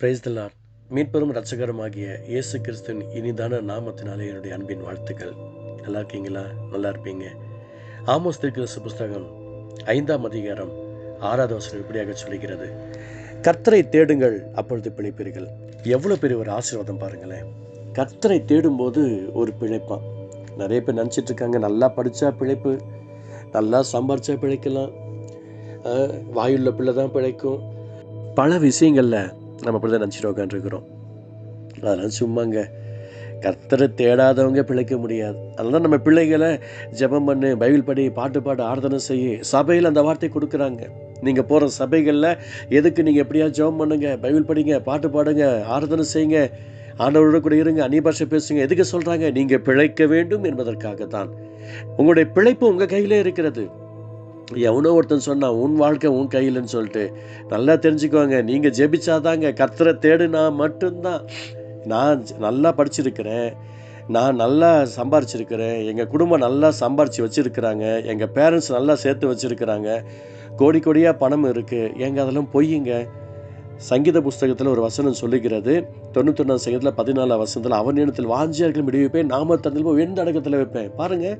Price தலார் மீட்பெரும் ரட்சகரமாகிய இயேசு கிறிஸ்துவின் இனிதான நாமத்தினாலே என்னுடைய அன்பின் வாழ்த்துக்கள். நல்லா இருக்கீங்களா? நல்லா இருப்பீங்க. ஆமோஸ் திருக்கிறிஸ்து புஸ்தகம் ஐந்தாம் அதிகாரம் ஆறாவது வசனம் இப்படியாக சொல்லுகிறது. கர்த்தரை தேடுங்கள் அப்பொழுது பிழைப்பீர்கள். எவ்வளோ பெரிய ஒரு ஆசீர்வாதம் பாருங்களேன். கர்த்தரை தேடும்போது ஒரு பிழைப்பான். நிறைய பேர் நினச்சிட்டு இருக்காங்க நல்லா படித்தா பிழைப்பு நல்லா சம்பாரிச்சா பிழைக்கலாம். வாயுள்ள பிள்ளை தான் பிழைக்கும். பல விஷயங்களில் நம்ம அப்படி தான் நினச்சிட்டு உட்காந்துருக்குறோம் அதெல்லாம் சும்மாங்க. கர்த்தரை தேடாதவங்க பிழைக்க முடியாது. அதனால் நம்ம பிள்ளைகளை ஜெபம் பண்ணு பைபிள் படி பாட்டு பாடு ஆராதனை செய்ய சபையில் அந்த வார்த்தை கொடுக்குறாங்க. நீங்கள் போகிற சபைகளில் எதுக்கு நீங்கள் எப்படியா ஜெபம் பண்ணுங்க? பைபிள் படிங்க பாட்டு பாடுங்க ஆராதனை செய்யுங்க. ஆண்டவரோட கூட இருங்க அந்நிய பாஷை பேசுங்க. எதுக்கு சொல்கிறாங்க நீங்கள் பிழைக்க வேண்டும் என்பதற்காக தான் உங்களுடைய பிழைப்பு உங்கள் கையிலே இருக்கிறது. எவனோ ஒருத்தன் சொன்னான் உன் வாழ்க்கை உன் கையிலன்னு சொல்லிட்டு நல்லா தெரிஞ்சுக்கோங்க. நீங்கள் ஜெபிச்சாதாங்க கத்தரை தேடுனா மட்டும்தான். நான் நல்லா படிச்சிருக்கிறேன். நான் நல்லா சம்பாரிச்சிருக்கிறேன். எங்கள் குடும்பம் நல்லா சம்பாரித்து வச்சுருக்கிறாங்க. எங்கள் பேரண்ட்ஸ் நல்லா சேர்த்து வச்சுருக்கிறாங்க. கோடி கோடியாக பணம் இருக்குது எங்கள் அதெல்லாம் பொய்யுங்க. சங்கீத புஸ்தகத்தில் ஒரு வசனம் சொல்லுகிறது. தொண்ணூத்தொன்னாம் சங்கத்தில் பதினாலாம் வசனத்தில் அவன் இடத்தில் வாஞ்சியார்கள் விடுவிப்பேன் நாம தந்தில் எந்த அடக்கத்தில் வைப்பேன். பாருங்கள்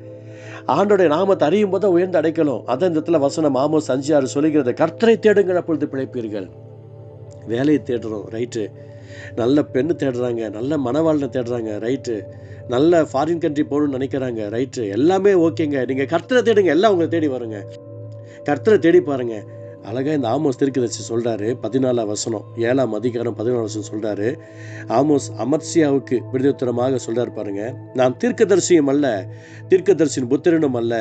ஆண்டோடைய நாமத்தை அறியும் போது உயர்ந்து அடைக்கணும். அதான் இந்த இடத்துல வசனம் ஆமோஸ் சஞ்சியார் ஆறு சொல்லுகிறது கர்த்தரை தேடுங்கள் அப்பொழுது பிழைப்பீர்கள். வேலையை தேடுறோம் ரைட்டு நல்ல பெண்ணு தேடுறாங்க நல்ல மனவாழ்னை தேடுறாங்க ரைட்டு நல்ல ஃபாரின் கண்ட்ரி போகணும்னு நினைக்கிறாங்க ரைட்டு எல்லாமே ஓகேங்க நீங்கள் கர்த்தரை தேடுங்க எல்லாம் உங்களை தேடி வருங்க. கர்த்தரை தேடி பாருங்கள் அழகாக இந்த ஆமோஸ் திருக்கதர்சி சொல்கிறாரு பதினாலாம் வசனம் ஏழாம் அதிகாரம் பதினாலாம் வசனம் சொல்கிறாரு ஆமோஸ் அமர்சியாவுக்கு விடுதலைத்தரமாக சொல்கிறார் பாருங்க. நான் தீர்க்கதரிசியும் அல்ல தீர்க்கதரிசியின் புத்திரனும் அல்ல.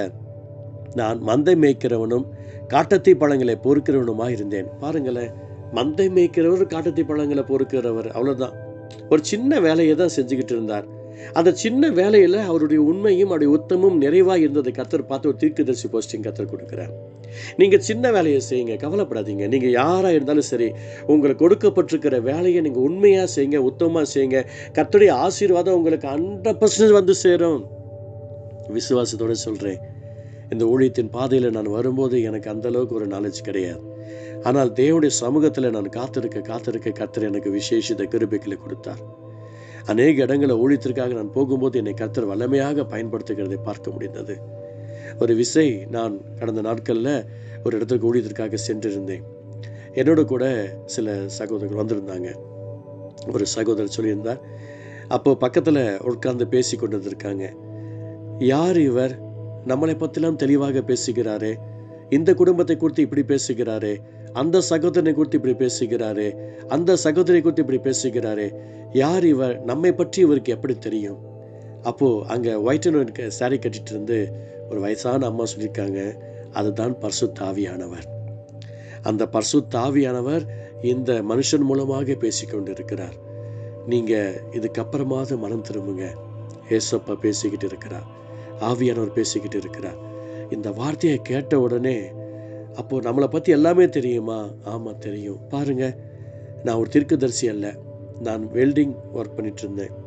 நான் மந்தை மேய்க்கிறவனும் காட்டத்தி பழங்களை பொறுக்கிறவனுமாக இருந்தேன். பாருங்களேன் மந்தை மேய்க்கிறவர் காட்டத்தி பழங்களை பொறுக்கிறவர் அவ்வளோதான் ஒரு சின்ன வேலையை தான் செஞ்சுக்கிட்டு இருந்தார். அந்த சின்ன வேலையில் அவருடைய உண்மையும் அவருடைய உத்தமும் நிறைவாக இருந்ததை கத்தர் பார்த்து ஒரு தீர்க்கதரிசி போஸ்டிங் கத்தர் கொடுக்குறார். நீங்கள் சின்ன வேலையை செய்யுங்க கவலைப்படாதீங்க. நீங்கள் யாராக இருந்தாலும் சரி உங்களுக்கு கொடுக்கப்பட்டிருக்கிற வேலையை நீங்கள் உண்மையாக செய்யுங்க உத்தமமாக செய்யுங்க. கத்துடைய ஆசீர்வாதம் உங்களுக்கு ஹண்ட்ரட் பர்சன்டேஜ் வந்து சேரும். விசுவாசத்தோட சொல்கிறேன் இந்த ஊழியத்தின் பாதையில் நான் வரும்போது எனக்கு அந்த அளவுக்கு ஒரு நாலேஜ் கிடையாது. ஆனால் தேவனுடைய சமூகத்தில் நான் காத்திருக்க காத்திருக்க கர்த்தர் எனக்கு விசேஷித்த கிருபிகளை கொடுத்தார். அநேக இடங்களில் ஊழியத்திற்காக நான் போகும்போது என்னை கத்தர் வல்லமையாக பயன்படுத்துகிறதை பார்க்க முடிந்தது. ஒரு விசை நான் கடந்த நாட்களில் ஒரு இடத்துக்கு ஊழியத்திற்காக சென்றிருந்தேன். என்னோட கூட சில சகோதரர்கள் வந்திருந்தாங்க. ஒரு சகோதரர் சொல்லியிருந்தார் அப்போ பக்கத்தில் உட்கார்ந்து பேசி கொண்டு வந்திருக்காங்க யார் இவர்? நம்மளை பற்றிலாம் தெளிவாக பேசுகிறாரே. இந்த குடும்பத்தை குறித்து இப்படி பேசுகிறாரே. அந்த சகோதரனை குறித்து இப்படி பேசுகிறாரே. அந்த சகோதரி குறித்து இப்படி பேசுகிறாரே. யார் இவர்? நம்மை பற்றி இவருக்கு எப்படி தெரியும்? அப்போது அங்கே ஒயிட் அண்ட் சாரி கட்டிகிட்டு இருந்து ஒரு வயசான அம்மா சொல்லியிருக்காங்க அதுதான் பர்சு தாவியானவர் அந்த பர்சு தாவியானவர் இந்த மனுஷன் மூலமாக பேசிக்கொண்டு இருக்கிறார் நீங்கள் இதுக்கப்புறமாவது மனம் திரும்புங்க. ஏசப்பா பேசிக்கிட்டு இருக்கிறார். ஆவியானவர் பேசிக்கிட்டு இருக்கிறார். இந்த வார்த்தையை கேட்ட உடனே அப்போது நம்மளை பற்றி எல்லாமே தெரியுமா? ஆமாம் தெரியும். பாருங்க நான் ஒரு தீர்க்கதரிசி அல்ல. நான் வெல்டிங் ஒர்க் பண்ணிகிட்டு இருந்தேன்.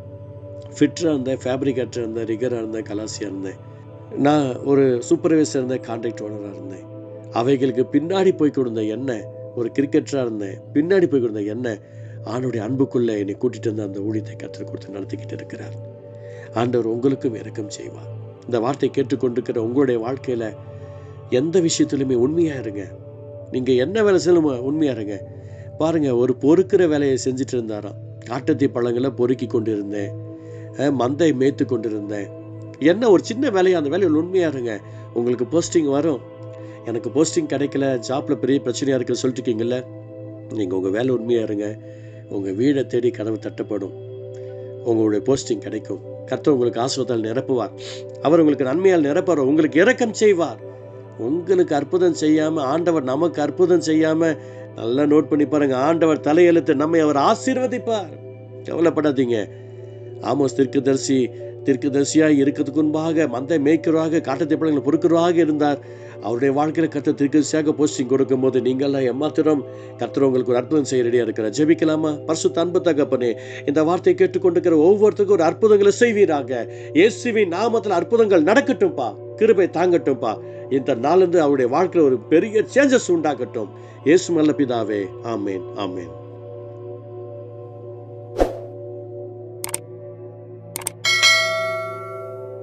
ஃபிட்டராக இருந்தேன் ஃபேப்ரிகேட்டர் இருந்தேன் ரிகராக இருந்தேன் கலாசியாக இருந்தேன். நான் ஒரு சூப்பர்வைசர் இருந்தேன் கான்ட்ராக்ட் ஓனராக இருந்தேன். அவைகளுக்கு பின்னாடி போய் கொடுத்த என்ன ஒரு கிரிக்கெட்டராக இருந்தேன். பின்னாடி போய் கொடுத்த என்ன ஆணுடைய அன்புக்குள்ளே என்னை கூட்டிகிட்டு வந்து அந்த ஊழியத்தை கற்றுக் கொடுத்து நடத்திக்கிட்டு இருக்கிறார். ஆண்டவர் உங்களுக்கும் இறக்கம் செய்வார். இந்த வார்த்தை கேட்டுக்கொண்டிருக்கிற உங்களுடைய வாழ்க்கையில் எந்த விஷயத்துலையுமே உண்மையாக இருங்க. நீங்கள் என்ன வேலை செய்யணும் உண்மையாக இருங்க. பாருங்கள் ஒரு பொறுக்கிற வேலையை செஞ்சுட்டு இருந்தாராம். காட்டத்தி பழங்களை பொறுக்கி கொண்டு இருந்தேன் மந்தை மேய்த்து கொண்டிருந்தேன். என்ன ஒரு சின்ன வேலையை? அந்த வேலையில் உண்மையாக இருங்க உங்களுக்கு போஸ்டிங் வரும். எனக்கு போஸ்டிங் கிடைக்கல. ஜாப்பில் பெரிய பிரச்சனையாக இருக்குன்னு சொல்லிட்டுருக்கீங்கள நீங்கள் உங்கள் வேலை உண்மையாக இருங்க உங்கள் வீடை தேடி கதவு தட்டப்படும். உங்களுடைய போஸ்டிங் கிடைக்கும். கர்த்தர் உங்களுக்கு ஆசிரியத்தால் நிரப்புவார். அவர் உங்களுக்கு நன்மையால் நிரப்புவார். உங்களுக்கு இறக்கம் செய்வார். உங்களுக்கு அற்புதம் செய்யாமல் ஆண்டவர் நமக்கு அற்புதம் செய்யாமல் நல்லா நோட் பண்ணி பாருங்கள் ஆண்டவர் தலையெழுத்து நம்மை அவர் ஆசீர்வதிப்பார். கவலைப்படாதீங்க. ஆமோஸ் தீர்க்கதரிசி தீர்க்கதரிசியாக இருக்கிறதுக்கு முன்பாக மந்தை மேய்க்கிறவாக காட்டத்தை பழங்களை பொறுக்கிறவாக இருந்தார். அவருடைய வாழ்க்கையில் கற்று தீர்க்கதரிசியாக போஸ்டிங் கொடுக்கும்போது நீங்கள்லாம் எம்மாத்திரம் கர்த்தர் உங்களுக்கு ஒரு அற்புதம் செய்ய ரெடியாக இருக்கிற ஜெபிக்கலாமா? பரிசு அன்பு தகப்பனே இந்த வார்த்தையை கேட்டுக்கொண்டிருக்கிற ஒவ்வொருத்தருக்கும் ஒரு அற்புதங்களை செய்வீராக. இயேசுவின் நாமத்தில் அற்புதங்கள் நடக்கட்டும்பா கிருபை தாங்கட்டும்பா. இந்த நாளிலிருந்து அவருடைய வாழ்க்கையில் ஒரு பெரிய சேஞ்சஸ் உண்டாகட்டும். இயேசு நல்ல பிதாவே ஆமேன் ஆமேன்.